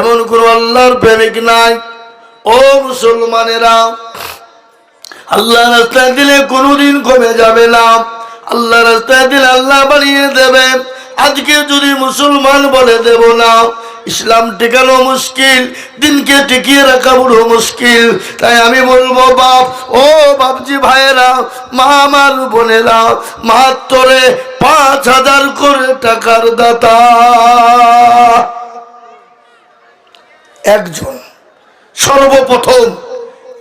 এমন কোন আল্লাহর প্রেমিক নাই। ও মুসলমানেরা আল্লাহ রাস্তায় দিলে কোনোদিন কমে যাবে না। আল্লাহ রাস্তায় দিলে আল্লাহ বাড়িয়ে দেবে। আজকে যদি মুসলমান বলে দেব না, ইসলাম টিকানো মুশকিল, দিনকে টিকিয়ে রাখা বড় মুশকিল। তাই আমি বলব, বাপ, ও বাপজি ভাইয়েরা, মা, আমার বোনেরা, মাত্তরে পাঁচ হাজার করে টাকার দাতা। একজন। সর্বপ্রথম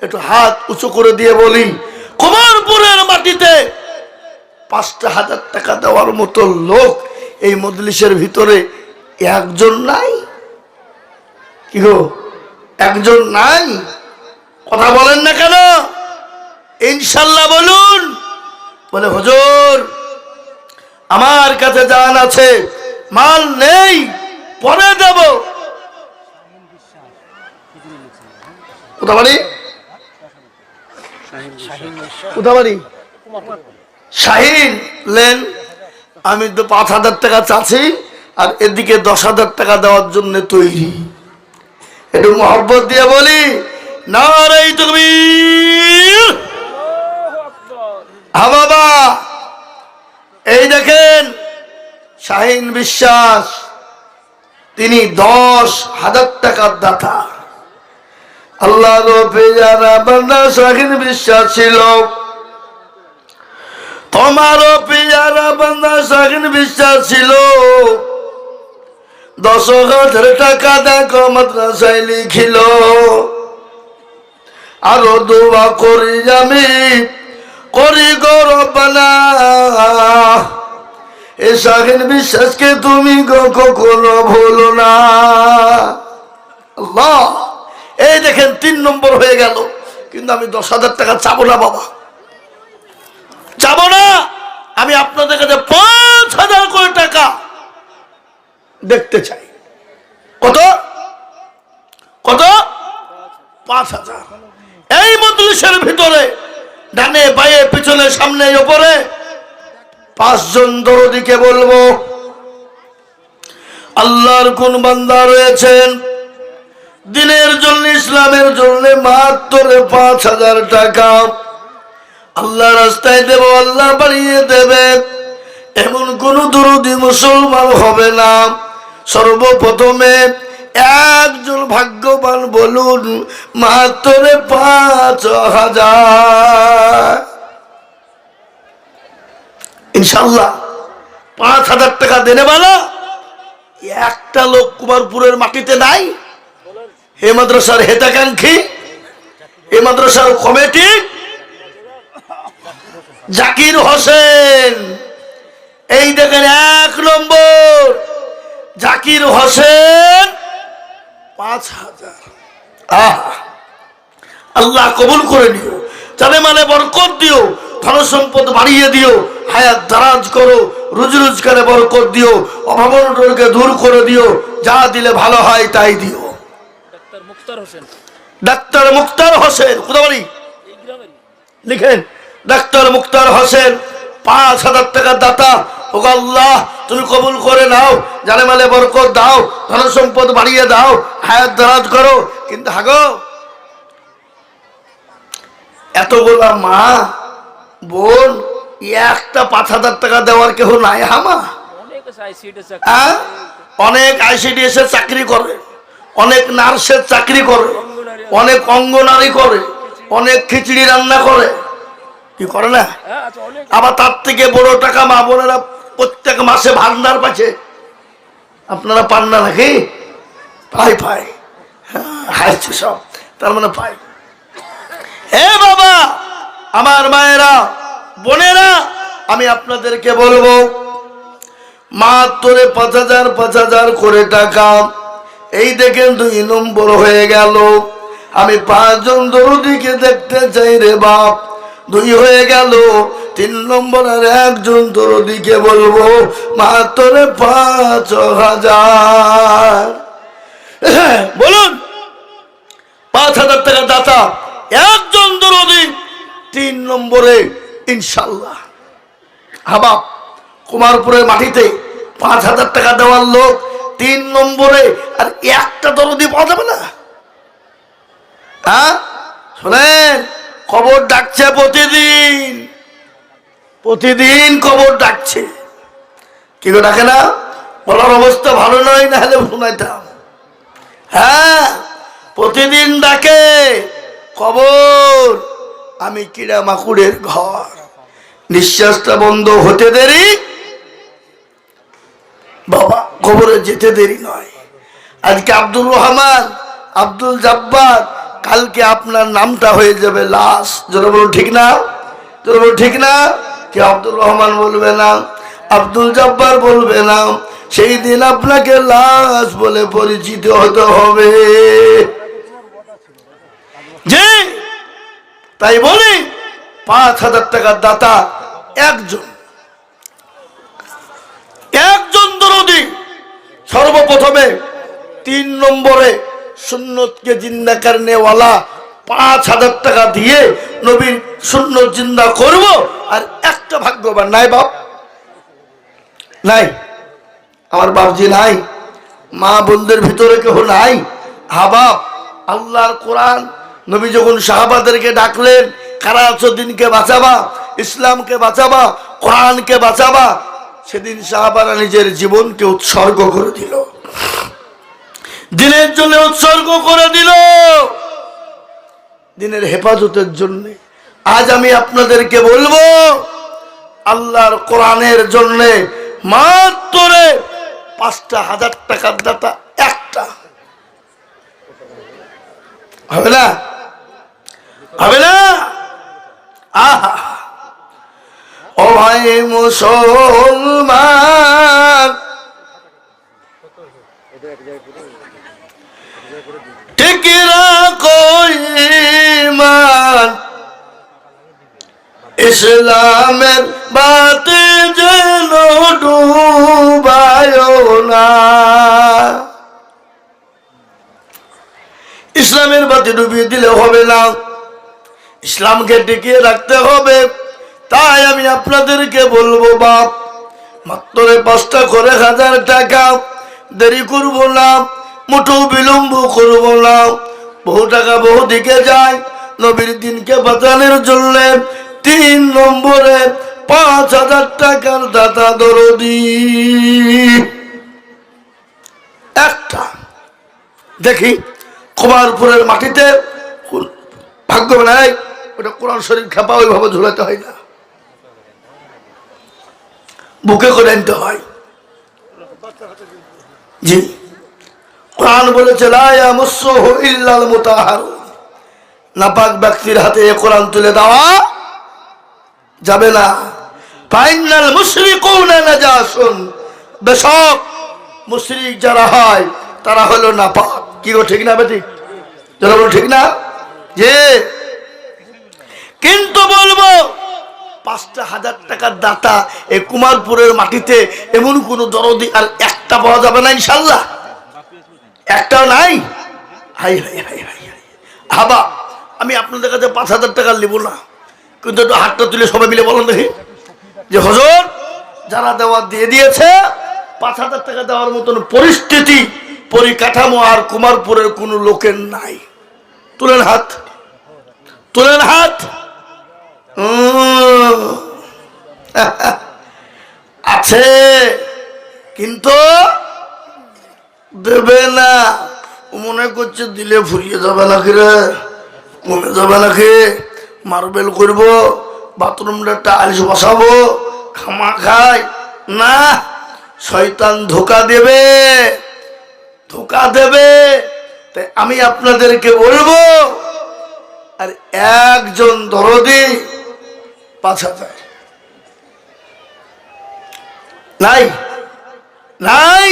একটু হাত উঁচু করে দিয়ে বলি কুমারপুরের মাটিতে পাঁচটা হাজার টাকা দেওয়ার মতো লোক এই মজলিসের ভিতরে একজন নাই? কি গো? একজন নাই? কথা বলেন না কেন? ইনশাল্লাহ বলুন। বলে, হুজুর, আমার কাছে জান আছে, মাল নেই, পরে দেব। শাহিন, লেন, আমি তো পাঁচ হাজার টাকা চাচ্ছি, আর এদিকে দশ হাজার টাকা দেওয়ার জন্য তৈরি। একটু মহব্বত দিয়ে বলি না তুমি হা বাবা, এই দেখেন, শাহিন বিশ্বাস, তিনি দশ হাজার টাকার দাতা। আল্লাহ বান্দা শাহিন বিশ্বাস ছিল। তোমারও পিয়ারা বান্দা শাহিন বিশ্বাস ছিল। দশ হাজার টাকা দেখো মাদ্রাসায় লিখিল। আরও দোয়া করি আমি, করি গরবানা এ শাহিন বিশ্বাসকে তুমি কখনো ভুলো না। আল্লাহ। এই দেখেন, তিন নম্বর হয়ে গেল। কিন্তু আমি দশ হাজার টাকা চাবো না, বাবা। যাব না! আমি আপনাদের কাছে পাঁচ হাজার করে টাকা দেখতে চাই। কত? কত? পাঁচ হাজার। এই মজলিসের ভিতরে, ডানে, বায়ে, পিছনে, সামনে, ওপরে পাঁচজন দরদিকে বলব, আল্লাহর কোন বান্দা রয়েছেন? দিনের জন্য, ইসলামের জন্য মাত্র পাঁচ হাজার টাকা। আল্লাহ রাস্তায় দেব, আল্লাহ বাড়িয়ে দেবে। এমন কোন দুরুদি মুসলমান হবে না। সর্বপ্রথমে একজন ভাগ্যবান বলুন, মাত্র পাঁচ হাজার। ইনশাল্লাহ পাঁচ হাজার টাকা দেনে বালা। একটা লোক কুমারপুরের মাটিতে নাই। হে মাদ্রাসার হেতাকাঙ্ক্ষী, এ মাদ্রাসার কমিটি, জাকির হোসেন। এই দেখেন এক নম্বর, জাকির হোসেন, পাঁচ হাজার। আল্লাহ কবুল করে নিও। জানে মানে বরকত দিও ধন সম্পদ বাড়িয়ে দিও, হায়াত দারাজ করো, রুজি রোজগারে বরকত দিও অভাবনটকে দূর করে দিও, যা দিলে ভালো হয় তাই দিও। মুক্তার হোসেন। ডাক্তার মুক্তার হোসেন লিখেন ডাক্তার মুক্তার হোসেন পাঁচ হাজার দাতা। আল্লাহ তুমি কবুল করে নাও জানে মালে বরকত দাও ধন সম্পদ বাড়িয়ে দাও হায়াত দারাজ করো। কিন্তু হাগো এতগুলা মা বোন একটা পাঁচ হাজার টাকা দেওয়ার কেউ নাই হামা? অনেক আইসিডিএস এর চাকরি করে। অনেক নার্সের চাকরি করে অনেক অঙ্গনারী করে অনেক খিচড়ি রান্না করে। কি করে না? আবার তার থেকে বড় টাকা মা বোনেরা প্রত্যেক মাসে ভান্ডার পাচ্ছে। আপনারা পান না নাকি? পাই পাই। হ্যাঁ, সব। তার মানে পাই। হে বাবা আমার মায়েরা বোনেরা আমি আপনাদেরকে বলব মাত্র পাঁচ হাজার পাঁচ হাজার করে টাকা এই দেখেন দুই নম্বর হয়ে গেল। আমি পাঁচজন দরদিকে দেখতে চাই রে বাপ। দুই হয়ে গেল। তিন নম্বর আর একজন দরদিকে বলব, মাত্র পাঁচ হাজার। বলুন, পাঁচ হাজার টাকা দাতা, একজন দরদি, তিন নম্বরে, ইনশাল্লাহ। হাবাব কুমারপুরের মাটিতে পাঁচ হাজার টাকা দেওয়ার লোক তিন নম্বরে আর একটা দরদি পাওয়া যাবে না। হ্যাঁ? শোনেন, খবর ডাকছে প্রতিদিন। প্রতিদিন খবর ডাকছে। কি ডাকে না? বলার অবস্থা ভালো নয়, না হলে শোনাইতাম হ্যাঁ প্রতিদিন ডাকে খবর, আমি কিরা মাকুড়ের ঘর। নিঃশ্বাসটা বন্ধ হতে দেরি বাবা খবরে যেতে দেরি নয়। আজকে আব্দুর রহমান, আব্দুল জব্বার, কালকে আপনার নামটা হয়ে যাবে লাশ। যেন বলুন, ঠিক না? যেন বলুন, ঠিক না? কে আব্দুল রহমান বলবে না, আব্দুল জব্বার বলবে না, সেই দিন আপনাকে লাশ বলে পরিচিত হতে হবে। জি, তাই বলি, পাঁচ হাজার টাকার দাতা একজন দরদি সর্বপ্রথমে তিন নম্বরে সুন্নতকে জিন্দা কারণেওয়ালা পাঁচ হাজার টাকা দিয়ে নবীন শূন্য জিন্দা করব আর একটা ভাগ্যবান নাই বাপ। নাই। আমার বাপজি নাই। মা বোনদের ভিতরে কেউ নাই। হাবাব আল্লাহর কোরআন নবী যখন সাহাবাদেরকে ডাকলেন, কারা আছো দিনকে বাঁচাবা, ইসলামকে বাঁচাবা, কোরআনকে বাঁচাবা সেদিন সাহাবারা নিজের জীবনকে উৎসর্গ করে দিল। দিনের জন্য উৎসর্গ করে দিল। দিনের হেফাজতের জন্য। আজ আমি আপনাদেরকে বলব, আল্লাহর কোরআনের জন্য মাত্র পাঁচটা হাজার টাকার দাতা একটা। হবে না হবে না আহা ও ভাই মুসলমান। ঠিক রাখো ইসলামের বাতে যেন ডুবায় না। ইসলামের বাতি ডুবিয়ে দিলে হবে না। ইসলামকে টিকিয়ে রাখতে হবে। তাই আমি আপনাদেরকে বলব, বাপ, মাত্র পাঁচটা করে হাজার টাকা দেরি করব না মুঠো বিলম্ব করব না। বহু টাকা বহু দিকে যায়, নবীর দিনকে বাঁচানোর জন্য তিন নম্বরে পাঁচ হাজার টাকার দাতা দরদি। একটা, দেখি, কুমারপুরের মাটিতে ভাগ্য নাই, ওটা কোরআন শরীফ খেপা ওইভাবে ঝুলাতে হয় না। বুকে করে আনতে হয়। জি। কোরআন বলেছে নাপাক ব্যক্তির হাতে এ কোরআন তুলে দেওয়া যাবে না। ফাইনাল নাজাসুন। বেশক মুশরিক যারা হয়, তারা হলো নাপাক। কি গো, ঠিক না বেটি? যারা বলো, ঠিক না? যে কিন্তু বলব পাঁচটা হাজার টাকার দাতা এই কুমারপুরের মাটিতে এমন কোন দরদি আর একটা পাওয়া যাবে না ইনশাল্লাহ একটাও নাই? হাই হাই হাই হাই হাবা আমি আপনাদের কাছে পাঁচ হাজার টাকা নেব না। কিন্তু একটু হাতটা তুলে সবাই মিলে বলেন দেখি। যে হজর, যারা দেওয়া দিয়ে দিয়েছে, পাঁচ হাজার টাকা দেওয়ার মতন পরিস্থিতি, পরিকাঠামো আর কুমারপুরের কোনো লোকের নাই। তুলেন হাত। তুলেন হাত। আছে, কিন্তু দেবে না। মনে করছে দিলে ফুরিয়ে যাবে নাকি রে? কমে যাবে নাকি? মার্বেল করব, বাথরুমটা টাইলস বসাবো, খামা খাই। না, শয়তান ধোকা দেবে ধোকা দেবে। তাই আমি আপনাদেরকে বলব, আর একজন দরদি পাঁচ হাজার। নাই নাই।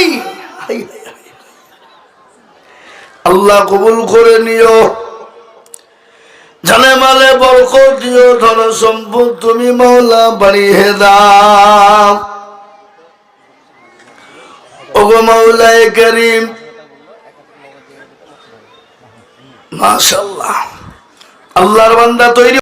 আল্লাহ কবুল করে নিও। জানে মালে বরকত দিও, ধন সম্পদ তুমি মৌলা বাড়িয়ে দাও। ওগো মৌলায় করিম। মাশাল্লাহ আল্লাহর বান্দা তৈরি